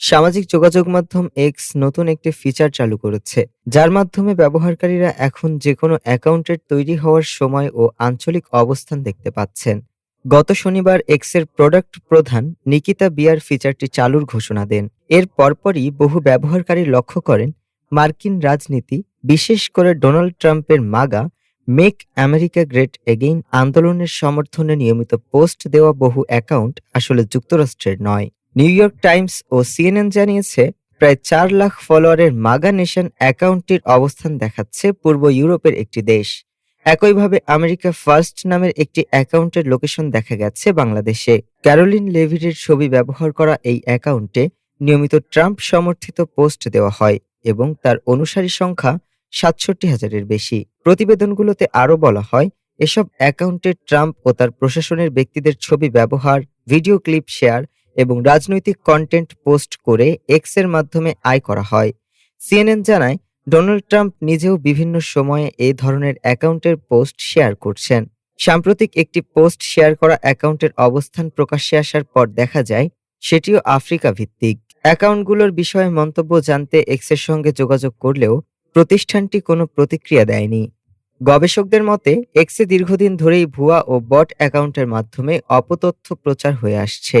সামাজিক যোগাযোগ মাধ্যম এক্স নতুন একটি ফিচার চালু করেছে, যার মাধ্যমে ব্যবহারকারীরা এখন যে কোনো অ্যাকাউন্টের তৈরি হওয়ার সময় ও আঞ্চলিক অবস্থান দেখতে পাচ্ছেন। গত শনিবার এক্সের প্রোডাক্ট প্রধান নিকিতা বিয়ার ফিচারটি চালুর ঘোষণা দেন। এর পরপরই বহু ব্যবহারকারী লক্ষ্য করেন, মার্কিন রাজনীতি, বিশেষ করে ডোনাল্ড ট্রাম্পের MAGA, make America great again আন্দোলনের সমর্থনে নিয়মিত পোস্ট দেওয়া বহু অ্যাকাউন্ট আসলে যুক্তরাষ্ট্রের নয়। নিউ ইয়র্ক টাইমস ও সিএনএন জানিয়েছে, প্রায় চার লাখ ফলোয়ারের মাগা নেশন অ্যাকাউন্টটির অবস্থান দেখাচ্ছে পূর্ব ইউরোপের একটি দেশ। একইভাবে আমেরিকা ফার্স্ট নামের একটি অ্যাকাউন্টের লোকেশন দেখা গেছে বাংলাদেশে। ক্যারোলিন লেভিডের ছবি ব্যবহার করা এই অ্যাকাউন্টে নিয়মিত ট্রাম্প সমর্থিত পোস্ট দেওয়া হয় এবং তার অনুসারী সংখ্যা সাতষট্টি হাজারের বেশি। প্রতিবেদনগুলোতে আরও বলা হয়, এসব অ্যাকাউন্টে ট্রাম্প ও তার প্রশাসনের ব্যক্তিদের ছবি ব্যবহার, ভিডিও ক্লিপ শেয়ার এবং রাজনৈতিক কন্টেন্ট পোস্ট করে এক্সের মাধ্যমে আয় করা হয়। সিএনএন জানায় ডোনাল্ড ট্রাম্প নিজেও বিভিন্ন সময়ে এই ধরনের অ্যাকাউন্টের পোস্ট শেয়ার করছেন। সাম্প্রতিক একটি পোস্ট শেয়ার করা অ্যাকাউন্টের অবস্থান প্রকাশ্যে আসার পর দেখা যায়, সেটিও আফ্রিকা ভিত্তিক অ্যাকাউন্টগুলোর বিষয়ে মন্তব্য জানতে এক্সের সঙ্গে যোগাযোগ করলেও প্রতিষ্ঠানটি কোনো প্রতিক্রিয়া দেয়নি। গবেষকদের মতে এক্সে দীর্ঘদিন ধরেই ভুয়া ও বট অ্যাকাউন্টের মাধ্যমে অপতথ্য প্রচার হয়ে আসছে।